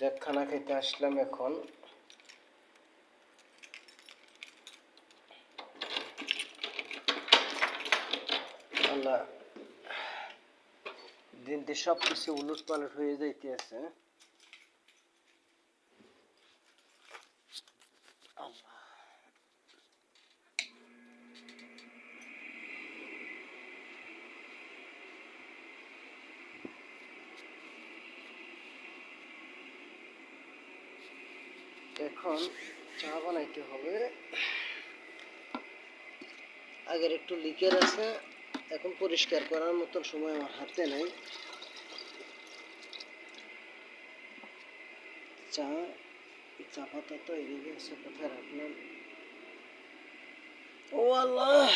যাক খানা খেতে আসলাম এখন। আল্লাহ, দিনটি দিয়ে সব কিছু উলট পালট হয়ে যাইতে আছে এখন চা বানাইতে হবে। আগের একটু লিকের আছে, এখন পরিষ্কার করার মতন সময় আমার হাতে নেই। চা চা পাতা তো এদিকে আছে, কোথায় রাখলাম? ও আল্লাহ!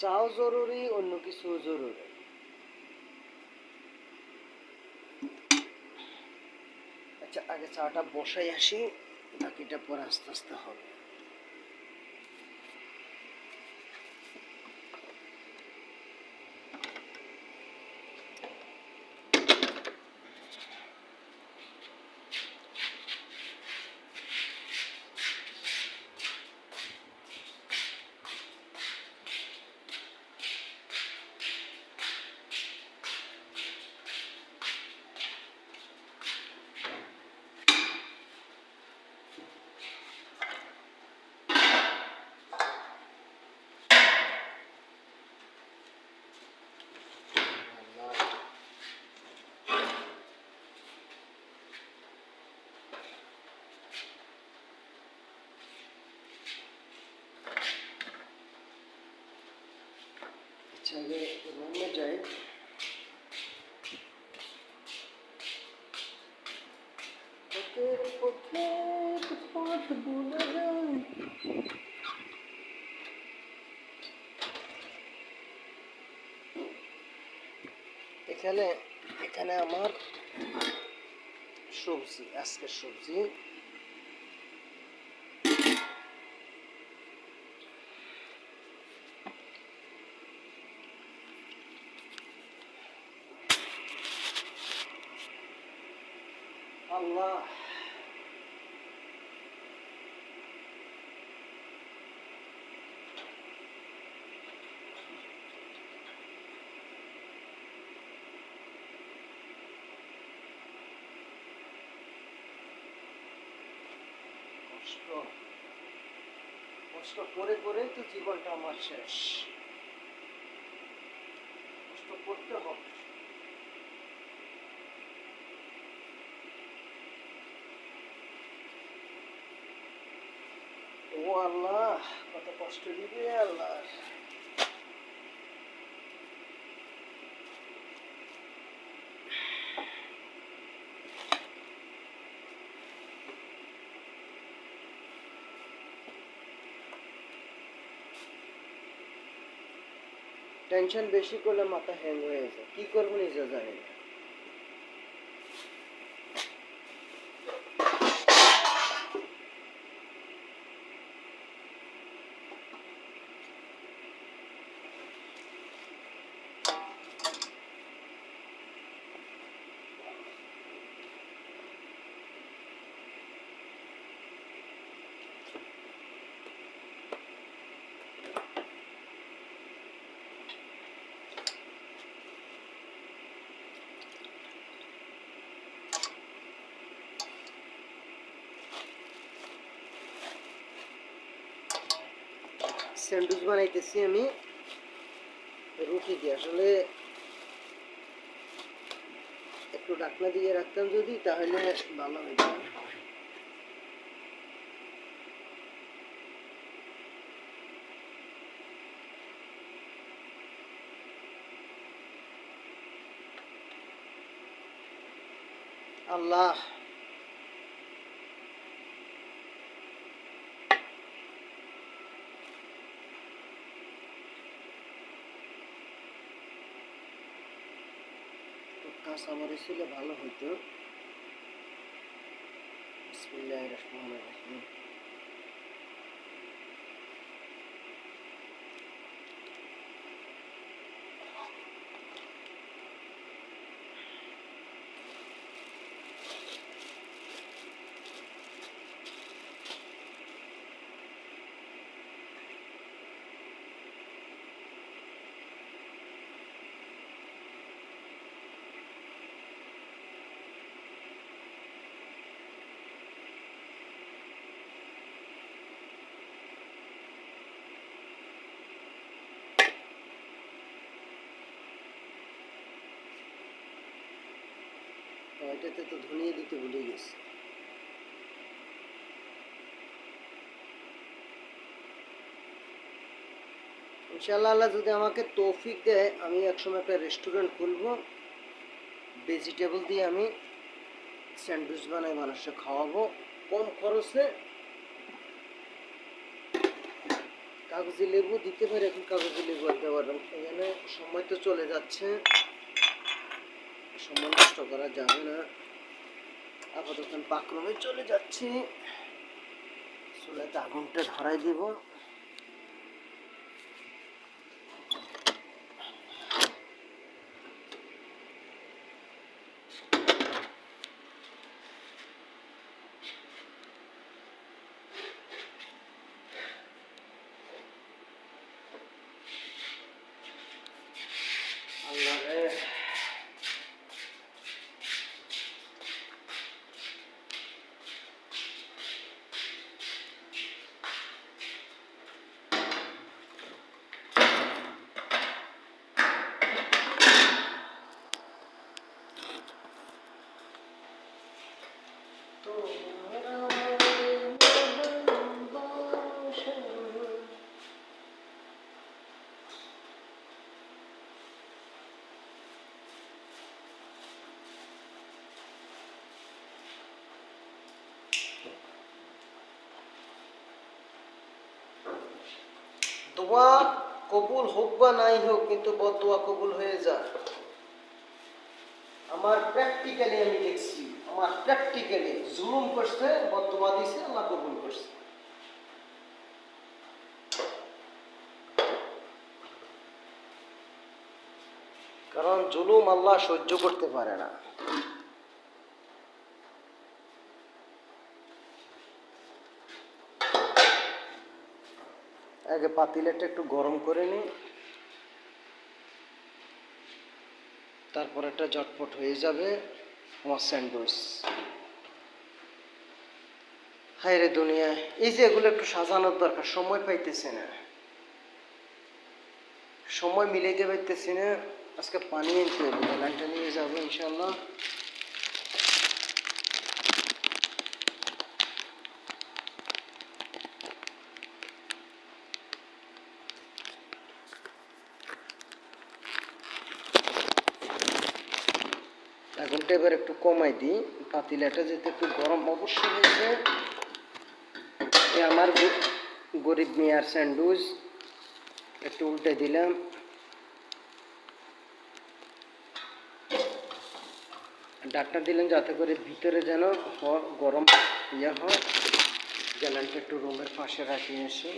চাও জরুরি, অন্য কিছু জরুরি? আচ্ছা আগে চাটা বসাই আসি, বাকিটা পরে আস্তে আস্তে হবে। আগে রুমে যাই পথের যাই এখানে এখানে আমার সবজি আজকের সবজি। আল্লাহ। কষ্ট। কষ্ট করে করেই তো জীবনটা আমার শেষ। কষ্ট করতে হবে ও আল্লাহ, কত কষ্ট দিবে আল্লাহ। টেনশন বেশি করলে মাথা হ্যাং হয়ে যায়। কি করব নিজে জানি না। স্যান্ডউইচ বানাইতেছি আমি। রুটি দিয়ে আসলে একটু ডাকনা দিয়ে রাখতাম যদি, তাহলে ভালো হইতো। আল্লাহ। কাঁচা আমার হলে ভালো হতো বিসমিল্লাহির রহমানির রহিম। এটাতে তো ধনিয়া দিতে ভুলে গেছি। ইনশাআল্লাহ আল্লাহ যদি আমাকে তৌফিক দেয়, আমি একসময় একটা রেস্টুরেন্ট খুলব। ভেজিটেবল দিয়ে আমি স্যান্ডউইচ বানাই, মানুষকে খাওয়াবো। কম খরচে কাগজি লেবু দিতে পারি, এখন কাগজি লেবু আর দেওয়ার এখানে সময় তো চলে যাচ্ছে। সময় নষ্ট করা যাবে না। আপাতত পাকরমে চলে যাচ্ছি। চুলাতে আগুনটা ধরাই দিব তোমার আমারে ভালোবাসা দোয়া কবুল হোক বা নাই হোক, কিন্তু বদোয়া কবুল হয়ে যায় আমার প্র্যাকটিক্যালি আমি দেখছি, আমার প্র্যাকটিক্যালি জুলুম করছে, বদোয়া দিছে, আল্লাহ কবুল করছে। কারণ জুলুম আল্লাহ সহ্য করতে পারে না। আগে পাতিলেটা একটু গরম করে নিই। তারপর এটা জটপট হয়ে যাবে আমার স্যান্ডউইচ। হায় রে দুনিয়া, এই যে এগুলো একটু সাজানোর দরকার, সময় পাইতেছে না। সময় মিলাইতে পারতেছি না। আজকে পানি আনতে হবে নিয়ে যাব ইনশাল্লাহ আগুনটা এবার একটু কমাই দিই। পাতিলাটা যেতে একটু গরম অবশ্যই হয়েছে। আমার গরিব মেয়ার স্যান্ডউইচ। একটু উল্টে দিলাম। ডাকটা দিলাম যাতে করে ভিতরে যেন গরম ইয়ে হয়। জ্বালানটা একটু রুমের পাশে রাখি এসে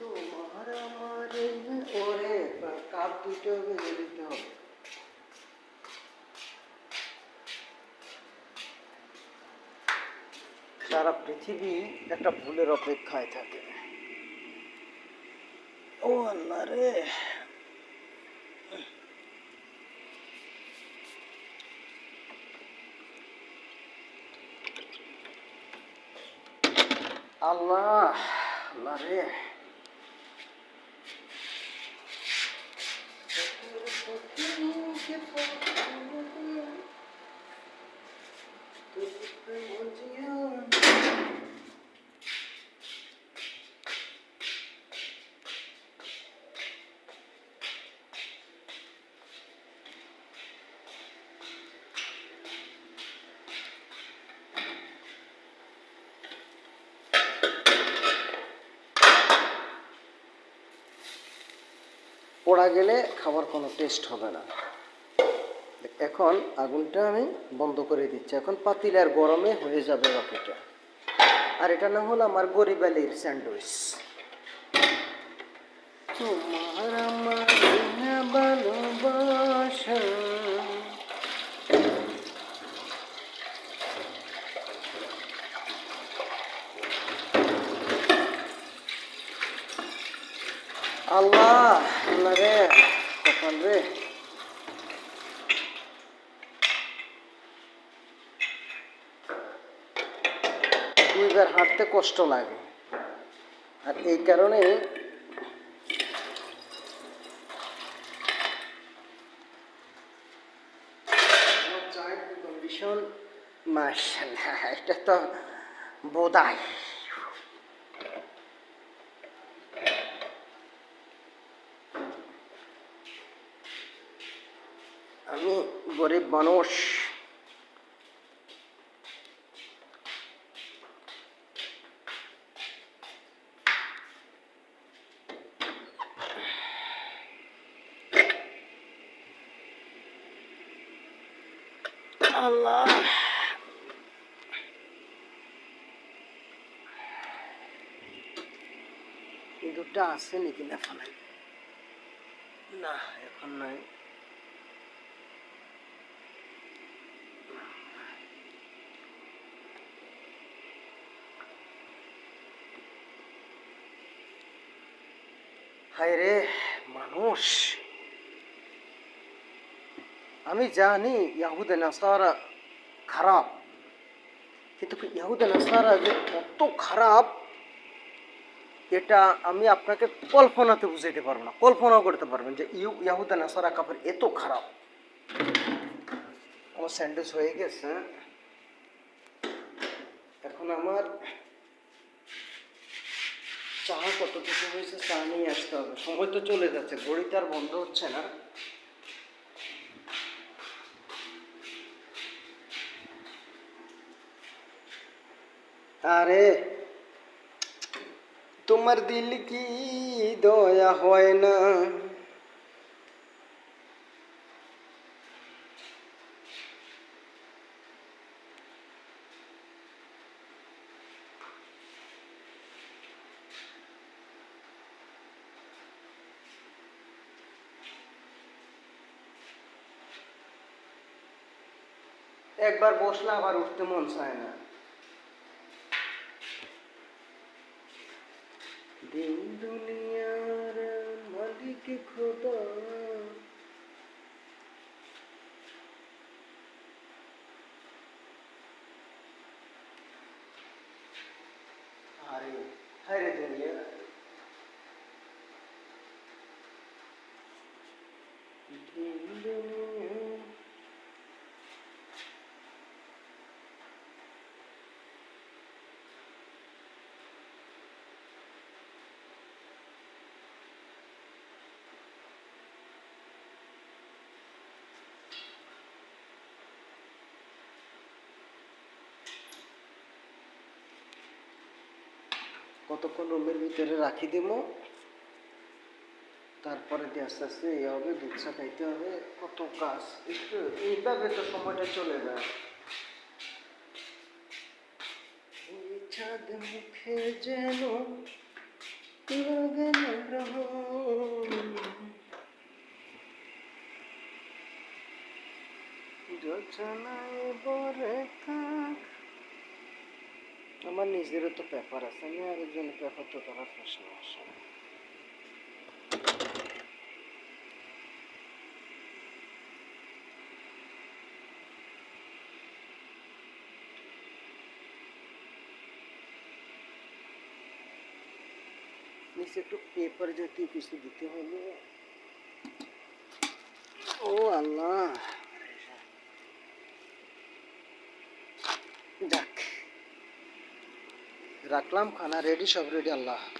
তোমার আমার ওরে কাপ দুটো বেজে দিতে হবে সারা পৃথিবী একটা ভুলের অপেক্ষায় থাকে। ও আল্লাহ রে। আল্লাহ আল্লাহ রে। পোড়া গেলে খাবার কোনো টেস্ট হবে না। এখন আগুনটা আমি বন্ধ করে দিচ্ছি। এখন পাতিলার গরমে হয়ে যাবে রকেটা আর এটা না হলো আমার গরিবালির স্যান্ডউইচ। তোমার আমার ভালোবাসা। আল্লাহ আল্লাহ রে, কপাল রে। দুইবার হাঁটতে কষ্ট লাগে। আর এই কারণে কন্ডিশন মার্শাল্লাহ এটা তো বোধায় আমি গরিব মানুষ। আল্লাহ। দুটা আছে নাকি না? ফালাই। না এখন নাই। হায় রে, মানুষ। আমি জানি ইয়াহুদে নাসারা খারাপ, কিন্তু ইয়াহুদে নাসারা যে কত খারাপ, এটা আমি আপনাকে কল্পনাতে বুঝাইতে পারব না। কল্পনাও করতে পারবেন যে ইউ, ইয়াহুদে নাসারা কাপড় এত খারাপ। আমার স্যান্ডউইচ হয়ে গেছে। এখন আমার চা কতটুকু হয়েছে চা নিয়ে আসতে হবে। সময় তো চলে যাচ্ছে, ঘড়িতে আর বন্ধ হচ্ছে না। আরে, তোমার দিল কি দয়া হয় না? একবার বসলে আবার উঠতে মন চায় না। দিন দুনিয়ার মালিক খোদা। আরে হায়রে দুনিয়া দিন দুনিয়া কতক্ষণ রুমের ভিতরে রাখি দিব? তারপরে দিয়ে আস্তে আস্তে এই হবে, দুধ চা খাইতে হবে, কত কাজ? একটু এইভাবে তো সময়টা চলে এই চাঁদ মুখে যেন লাগে না রহম। যোচনায় বরে থাক আমার নিজেরও তো পেপার আছে আমি আরেকজন পেপার তো করার প্রশ্ন আসে। নিচে একটু পেপার জাতীয় কিছু দিতে হবে ও আল্লাহ যাক রাখলাম খানা রেডি সব রেডি আল্লাহ